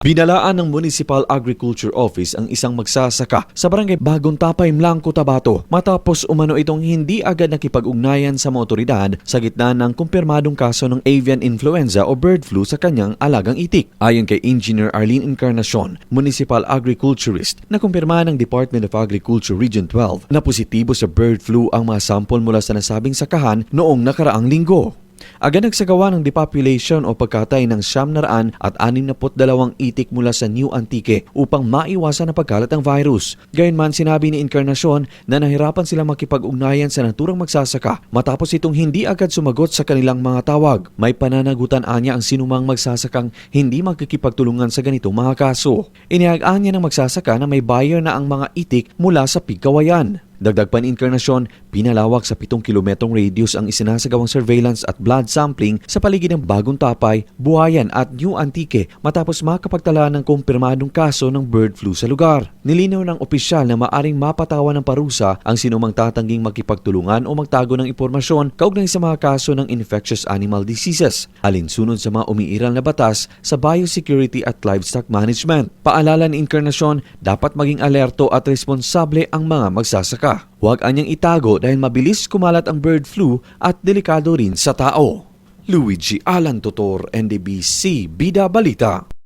Binalaan ng Municipal Agriculture Office ang isang magsasaka sa barangay Bagong Tapay, Mlangco, Tabato matapos umano itong hindi agad nakipag-ugnayan sa mga otoridad sa gitna ng kumpirmadong kaso ng avian influenza o bird flu sa kanyang alagang itik. Ayon kay Engineer Arlene Encarnacion, Municipal Agriculturist, na kumpirma ng Department of Agriculture Region 12 na positibo sa bird flu ang mga sample mula sa nasabing sakahan noong nakaraang linggo. Agad nagsagawa ng depopulation o pagkatay ng siyam na raan at anim na dalawang itik mula sa New Antique upang maiwasan ang pagkalat ng virus. Gayunman sinabi ni Encarnacion na nahirapan sila makipag-ugnayan sa naturang magsasaka matapos itong hindi agad sumagot sa kanilang mga tawag. May pananagutan anya ang sinumang magsasakang hindi magkikipagtulungan sa ganitong mga kaso. Inihagaan niya ng magsasaka na may buyer na ang mga itik mula sa Pigkawayan. Dagdag pa ni Encarnacion, pinalawak sa 7 kilometrong radius ang isinasagawang surveillance at blood sampling sa paligid ng Bagong Tapay, Buhayan at New Antique matapos makapagtala ng kumpirmadong kaso ng bird flu sa lugar. Nilinaw ng opisyal na maaring mapatawan ng parusa ang sinumang tatangging makipagtulungan o magtago ng impormasyon kaugnay sa mga kaso ng infectious animal diseases, alinsunod sa mga umiiral na batas sa biosecurity at livestock management. Paalala ni Encarnacion, dapat maging alerto at responsable ang mga magsasaka. Huwag anyang itago dahil mabilis kumalat ang bird flu at delikado rin sa tao. Luigi Alan Tutor, NDBC, Bida Balita.